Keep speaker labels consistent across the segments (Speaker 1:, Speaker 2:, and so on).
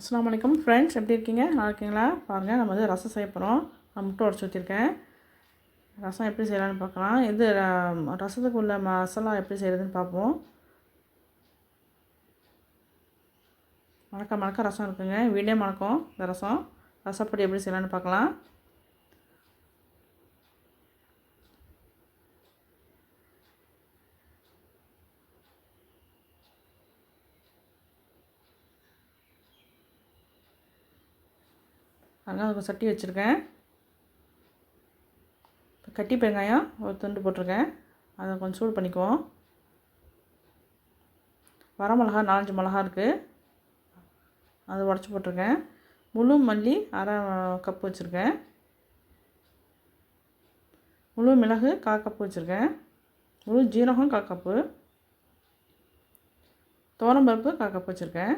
Speaker 1: அஸ்லாம் வலைக்கம் ஃப்ரெண்ட்ஸ் எப்படி இருக்கீங்க? நல்லா இருக்கீங்களா? பாருங்கள் நம்ம வந்து ரசம் செய்ய போகிறோம் நான் முட்டை உடச்சி ஊற்றிருக்கேன் ரசம் எப்படி செய்யலான்னு பார்க்கலாம். இது ர- ரசத்துக்கு உள்ள மசாலா எப்படி செய்கிறதுன்னு பார்ப்போம். மணக்க மணக்க ரசம் இருக்குங்க. வீடே மணக்கம் இந்த ரசம். ரசப்பொடி எப்படி செய்யலான்னு பார்க்கலாம். அதனால் அதுக்கு சட்டி வச்சுருக்கேன். இப்போ கட்டி பெருங்காயம் ஒரு துண்டு போட்டிருக்கேன். அதை கொஞ்சம் சூடு பண்ணிக்குவோம். வரமிளகா நாலஞ்சு மிளகா இருக்குது அதை உடச்சி போட்டிருக்கேன். முழு மல்லி அரை கப்பு வச்சுருக்கேன். முழு மிளகு கால் கப்பு வச்சுருக்கேன். முழு ஜீரகம் கால் கப்பு. தோரம்பருப்பு கால் கப்பு வச்சுருக்கேன்.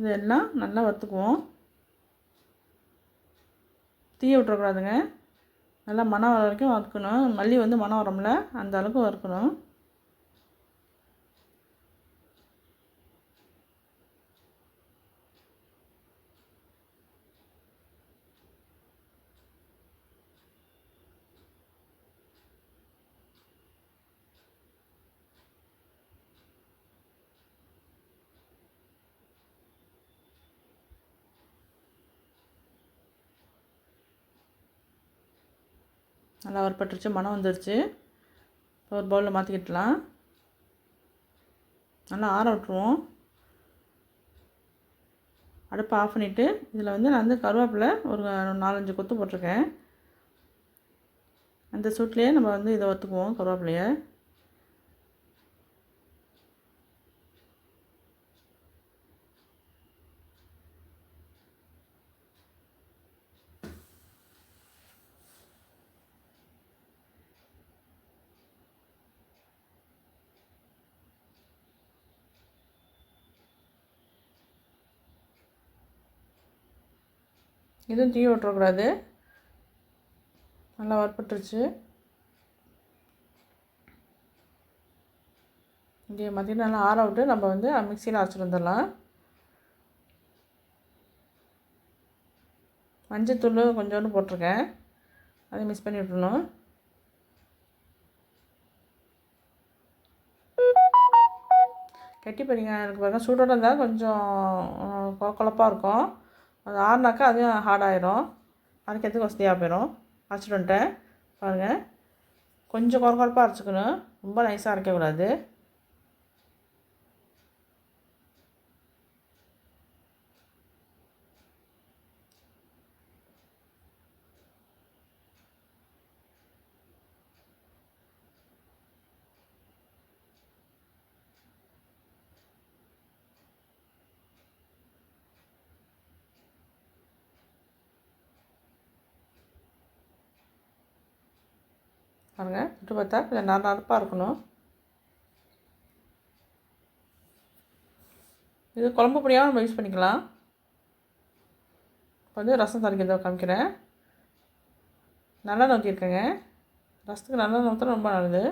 Speaker 1: இதெல்லாம் நல்லா வறுத்துக்குவோம். தீய விட்டுறக்கூடாதுங்க. நல்லா மனம் வர வரைக்கும் வறுக்கணும் மல்லி வந்து மனம் வரமில்ல அந்த அளவுக்கு வறுக்கணும் நல்லா வறுப்பட்டுருச்சு மனம் வந்துடுச்சு இப்போ ஒரு பவுலில் மாற்றிக்கிட்டலாம் நல்லா ஆற விட்ருவோம் அடுப்பை ஆஃப் பண்ணிவிட்டு இதில் வந்து நான் வந்து கருவேப்பிலை ஒரு நாலஞ்சு கொத்து போட்டிருக்கேன். அந்த சூட்லேயே நம்ம வந்து இதை ஒத்துக்குவோம் கருவேப்பிலையை. இதுவும் தீ விட்டுறக்கூடாது. நல்லா வறுப்பட்டுருச்சு இங்கே மதியம் நல்லா ஆற விட்டு நம்ம வந்து மிக்சியில் அரைச்சிட்டு வந்துடலாம். மஞ்சத்தூள் கொஞ்சோண்டு போட்டிருக்கேன். அதை மிக்ஸ் பண்ணி விட்டுணும் கட்டி பாருங்க எனக்கு பாருங்க சூடோடு இருந்தால் கொஞ்சம் குழப்பாக இருக்கும். அது ஆறுனாக்கா அதுவும் ஹார்டாயிரும் அரைக்கிறதுக்கு வசதியாக போயிடும் அரைச்சிட்டு வந்துட்டேன். பாருங்கள் கொஞ்சம் குறகுறப்பாக அரைச்சிக்கணும். ரொம்ப நைஸாக அரைக்கக்கூடாது. பாருங்கள் விட்டு பார்த்தா கொஞ்சம் நர நரப்பாக இருக்கணும் இது குழம்பு பொடியாக நம்ம யூஸ் பண்ணிக்கலாம் இப்போ வந்து ரசம் தாளிக்கிறத காமிக்கிறேன் நல்லா நோக்கியிருக்கேங்க ரசத்துக்கு நல்லா நோக்கினா ரொம்ப நல்லது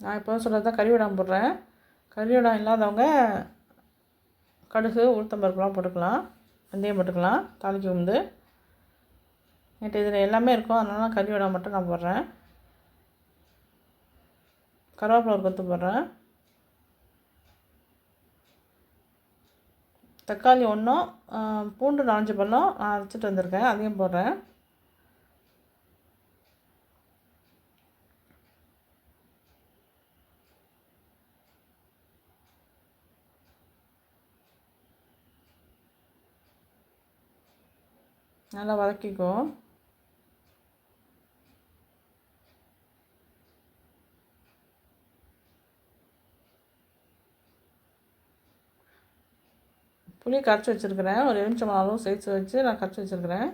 Speaker 1: நான் இப்போ சொல்கிறது தான் கறிவிடாமல் போடுறேன் கறிவிடம் இல்லாதவங்க கடுகு உளுத்தம்பருப்புலாம் போட்டுக்கலாம் வெந்தயம் போட்டுக்கலாம் தாளிக்கு வந்து என்கிட்ட இதில் எல்லாமே இருக்கும். அதனால் கறி வடை மட்டும் நான் போடுறேன். கருவேப்பிலை ஒரு கொத்து போடுறேன். தக்காளி ஒன்றும் பூண்டு நாலஞ்சு பழம் நான் அரைச்சிட்டு வந்திருக்கேன். அதையும் போடுறேன். நல்லா வதக்கிக்கோ. புளி கரைச்சி வச்சுருக்கிறேன். ஒரு எலுமிச்சம் அளவு சேர்த்து வச்சு நான் கரைச்சி வச்சுருக்கிறேன்.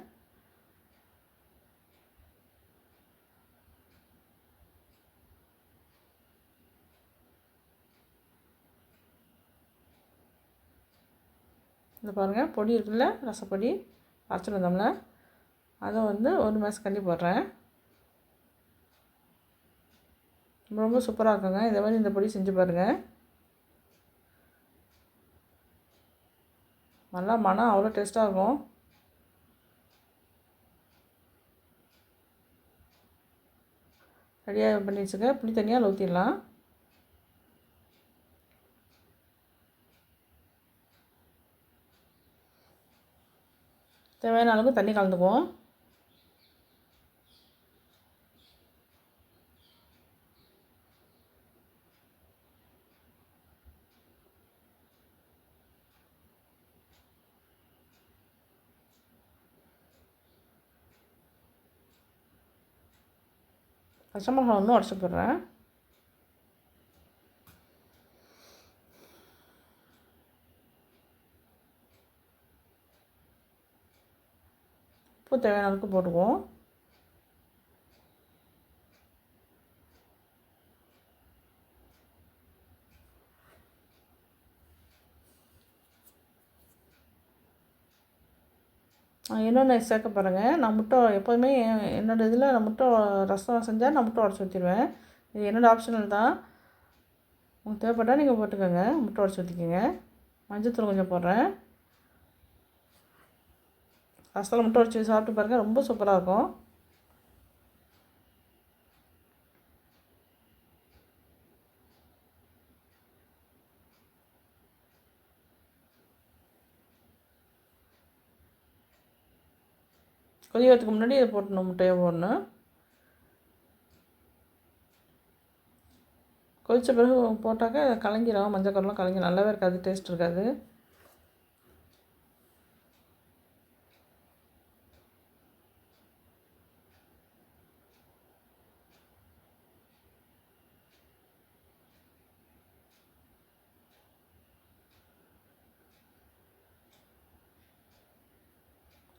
Speaker 1: இந்த பாருங்கள் பொடி இருக்குல்ல ரசப்பொடி. அரைச்சிட்டு வந்தோம்ல அதை வந்து ஒரு மாதம் கண்டி போடுறேன். ரொம்ப சூப்பராக இருக்குங்க. இதே மாதிரி இந்த பொடி செஞ்சு பாருங்கள் நல்லா மனம் அவ்வளோ டேஸ்ட்டாக இருக்கும். ரெடியாக பண்ணி வச்சுக்க புளி தனியாக ஊற்றிடலாம் தேவையான அளவுக்கு தண்ணி கலந்துக்குவோம். பச்சை மிளகா ஒன்று உடச்சி போடுறேன். உப்பு தேவையான அளவுக்கு போட்டுக்குவோம். இன்னொன்று சேர்க்க பாருங்கள் நான் முட்டை எப்போதுமே என்னோடய இதில் நான் முட்டை ரசம் செஞ்சால் நான் முட்டை உடச்சி ஊற்றிடுவேன் இது என்னோடய ஆப்ஷனல் தான். உங்களுக்கு தேவைப்பட்டால் நீங்கள் போட்டுக்கோங்க. முட்டை உடச்சி ஊற்றிக்கோங்க மஞ்சத்தூள் கொஞ்சம் போடுறேன். ரசத்தில் முட்டை உடச்சி சாப்பிட்டு பாருங்கள் ரொம்ப சூப்பராக இருக்கும். கொதிக்கிறதுக்கு முன்னாடி இதை போட்டணும் முட்டையை போடணும். கொதித்த பிறகு போட்டாக்க கலங்கிடும். மஞ்சள் கரெலாம் கலங்கி நல்லாவே இருக்காது. டேஸ்ட் இருக்காது.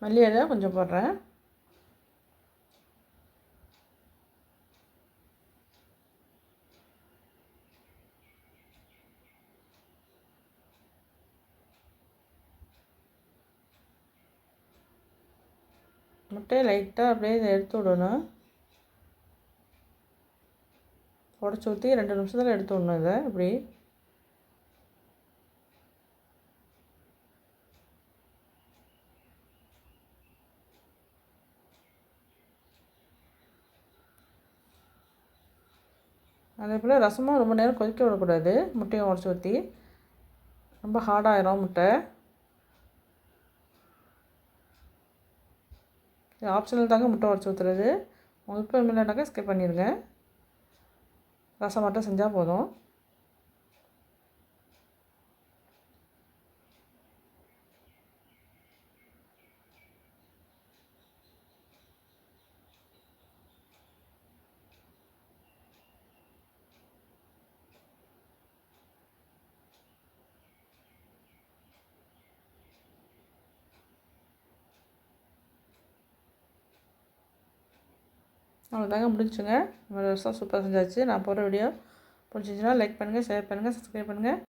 Speaker 1: மல்லி இலை கொஞ்சம் போடுறேன். முட்டையை லைட்டாக அப்படியே இதை எடுத்து விடணும். உடச்சி ஊற்றி ரெண்டு நிமிஷத்தில் எடுத்து விடணும் இதை. இப்படி அதே போல் ரசமும் ரொம்ப நேரம் கொதிக்க விடக்கூடாது. முட்டையை உடச்சி ஊற்றி ரொம்ப ஹார்டாகிடும் முட்டை. இது ஆப்ஷனல் தாங்க முட்டை உடச்சி ஊற்றுறது உங்களுக்கு இல்லைனாக்கா ஸ்கிப் பண்ணிடுங்க. ரசம் மட்டும் செஞ்சால் போதும். அவ்வளோதாங்க முடிஞ்சுங்க நம்ம ரசம் சூப்பராக செஞ்சாச்சு. நான் போகிற வீடியோ பிடிச்சிச்சின்னா லைக் பண்ணுங்கள் ஷேர் பண்ணுங்கள் சப்ஸ்கிரைப் பண்ணுங்கள்